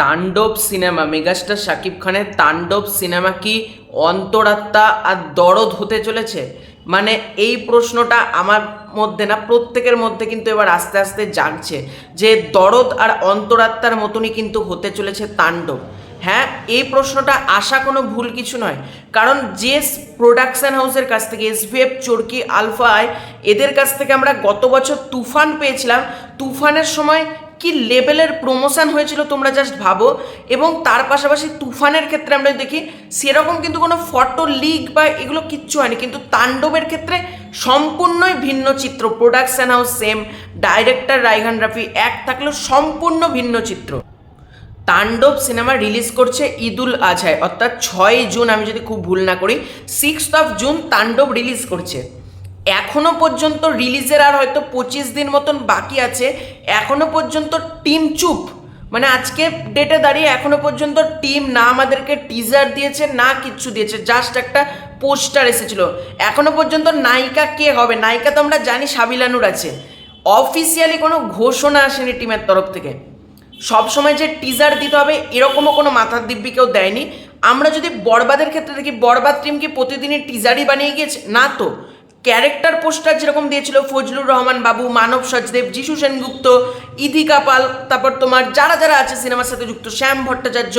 তাণ্ডব cinema, megastar Shakib খানের তাণ্ডব সিনেমা কি অন্তরাত্মা আর দরদ হতে চলেছে? মানে এই প্রশ্নটা আমার মধ্যে না, প্রত্যেকের মধ্যে কিন্তু এবার আস্তে আস্তে জাগছে যে দরদ আর অন্তরাত্মার মতনই কিন্তু হতে চলেছে তাণ্ডব। হ্যাঁ এই প্রশ্নটা আসা কোনো ভুল কিছু নয়। কারণ যে প্রোডাকশন হাউসের কাছ থেকে, এসভিএফ, চরকি, আলফা আই, এদের কাছ থেকে আমরা গত বছর তুফান পেয়েছিলাম। তুফানের সময় কি লেভেলের প্রমোশন হয়েছিল তোমরা জাস্ট ভাবো? এবং তার পাশাপাশি তুফানের ক্ষেত্রে আমরা দেখি, সেরকম কিন্তু কোনো ফটো লিক বা এগুলো কিচ্ছু হয়নি। কিন্তু তাণ্ডবের ক্ষেত্রে সম্পূর্ণই ভিন্ন চিত্র। Production house same director Raihan Rafi এক থাকলেও সম্পূর্ণ ভিন্ন চিত্র। তাণ্ডব সিনেমা রিলিজ করছে ঈদুল আজহায়, অর্থাৎ ছয় জুন, আমি যদি খুব ভুল না করি sixth of June Tandav release করছে। এখনও পর্যন্ত রিলিজের আর হয়তো পঁচিশ দিন মতন বাকি আছে। এখনও পর্যন্ত টিম চুপ। মানে আজকে ডেটে দাঁড়িয়ে এখনও পর্যন্ত টিম না আমাদেরকে টিজার দিয়েছে, না কিচ্ছু দিয়েছে। জাস্ট একটা পোস্টার এসেছিল। এখনও পর্যন্ত নায়িকা কে হবে? নায়িকা তো আমরা জানি সাবিলানুর আছে। অফিসিয়ালি কোনো ঘোষণা আসেনি টিমের তরফ থেকে। সবসময় যে টিজার দিতে হবে, এরকমও কোনো মাথার দিব্যি কেউ দেয়নি। আমরা যদি বরবাদের ক্ষেত্রে দেখি, বরবাদ টিম কি প্রতিদিনই টিজারই বানিয়ে গিয়েছে? না তো। ক্যারেক্টার পোস্টার যেরকম দিয়েছিল ফজলুর রহমান বাবু, মানব সচদেব যিশু সেনগুপ্ত, ইদিকা পাল, তারপর তোমার যারা যারা আছে সিনেমার সাথে যুক্ত, শ্যাম ভট্টাচার্য,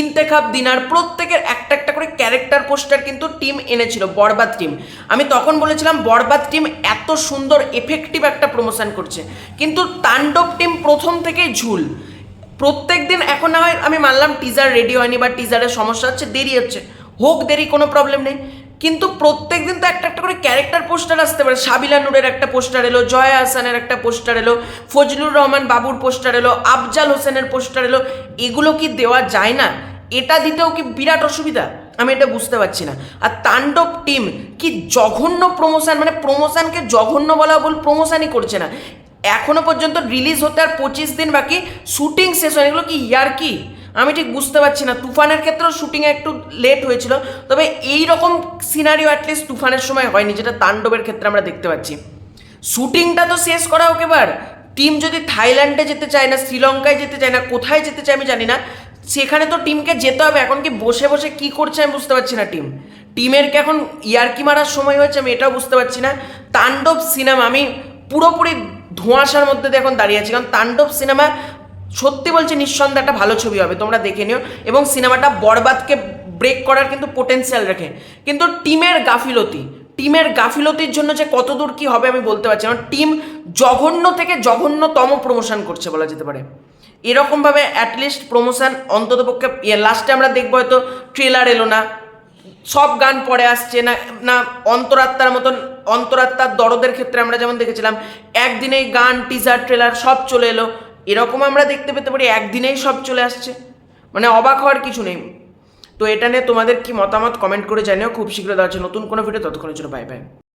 ইন্তেখাব দিনার প্রত্যেকের একটা একটা করে ক্যারেক্টার পোস্টার কিন্তু টিম এনেছিল, বরবাদ টিম। আমি তখন বলেছিলাম, বরবাদ টিম এত সুন্দর এফেক্টিভ একটা প্রমোশন করছে। কিন্তু তাণ্ডব টিম প্রথম থেকেই ঝুল। প্রত্যেক দিন এখন না হয় আমি মানলাম টিজার রেডি হয়নি বা টিজারের সমস্যা হচ্ছে, দেরি হচ্ছে। হোক, দেরি কোনো প্রবলেম নেই। কিন্তু প্রত্যেক দিন তো একটা একটা করে ক্যারেক্টার পোস্টার আসতে পারে। সাবিলা নূরের একটা পোস্টার এলো, জয়া হাসানের একটা পোস্টার এলো, ফজলুর রহমান বাবুর পোস্টার এলো, আফজাল হোসেনের পোস্টার এলো। এগুলো কি দেওয়া যায় না? এটা দিতেও কি বিরাট অসুবিধা? আমি এটা বুঝতে পারছি না। আর তাণ্ডব টিম কি জঘন্য প্রমোশন মানে প্রমোশনকে জঘন্য বলা বল প্রমোশনই করছে না। এখনও পর্যন্ত রিলিজ হতে আর পঁচিশ দিন বাকি শুটিং শেষ হয় এগুলো কি ইয়ার কি? আমি ঠিক বুঝতে পারছি না। তুফানের ক্ষেত্রেও শুটিংয়ে একটু লেট হয়েছিল, তবে এই রকম সিনারিও অ্যাটলিস্ট তুফানের সময় হয়নি, যেটা তাণ্ডবের ক্ষেত্রে আমরা দেখতে পাচ্ছি। শুটিংটা তো শেষ করা হোক এবার। টিম যদি থাইল্যান্ডে যেতে চায় না, শ্রীলঙ্কায় যেতে চায় না, কোথায় যেতে চায় আমি জানি না। সেখানে তো টিমকে যেতে হবে, এখন কি বসে বসে কি করছে আমি বুঝতে পারছি না টিম টিমের কি এখন ইয়ার্কি মারার সময় হয়েছে আমি এটাও বুঝতে পারছি না। তাণ্ডব সিনেমা আমি পুরোপুরি ধোঁয়াশার মধ্যে এখন দাঁড়িয়ে আছি, কারণ তাণ্ডব সিনেমা সত্যি বলছি, নিঃসন্দেহে একটা ভালো ছবি হবে, তোমরা দেখে নিও। এবং সিনেমাটা বরবাদকে ব্রেক করার কিন্তু পোটেন্সিয়াল রাখে। কিন্তু টিমের গাফিলতি, টিমের গাফিলতির জন্য যে কতদূর কি হবে আমি বলতে পারছি না। টিম জঘন্য থেকে জঘন্যতম প্রমোশন করছে বলা যেতে পারে। এরকমভাবে অ্যাটলিস্ট প্রমোশন অন্ততপক্ষে লাস্টে আমরা দেখব হয়তো ট্রেলার এলো না, সব গান পরে আসছে না না, অন্তরাত্মার মতন, অন্তরাত্মার দরদের ক্ষেত্রে আমরা যেমন দেখেছিলাম একদিনেই গান টিজার ট্রেলার সব চলে এলো। এরকম আমরা দেখতে পেতে পারি, একদিনেই সব চলে আসছে। মানে অবাক হওয়ার কিছু নেই। তো এটা নিয়ে তোমাদের কি মতামত কমেন্ট করে জানিও, খুব শীঘ্র দেওয়া হচ্ছে নতুন কোনো ভিডিও ততক্ষণের জন্য বাই বাই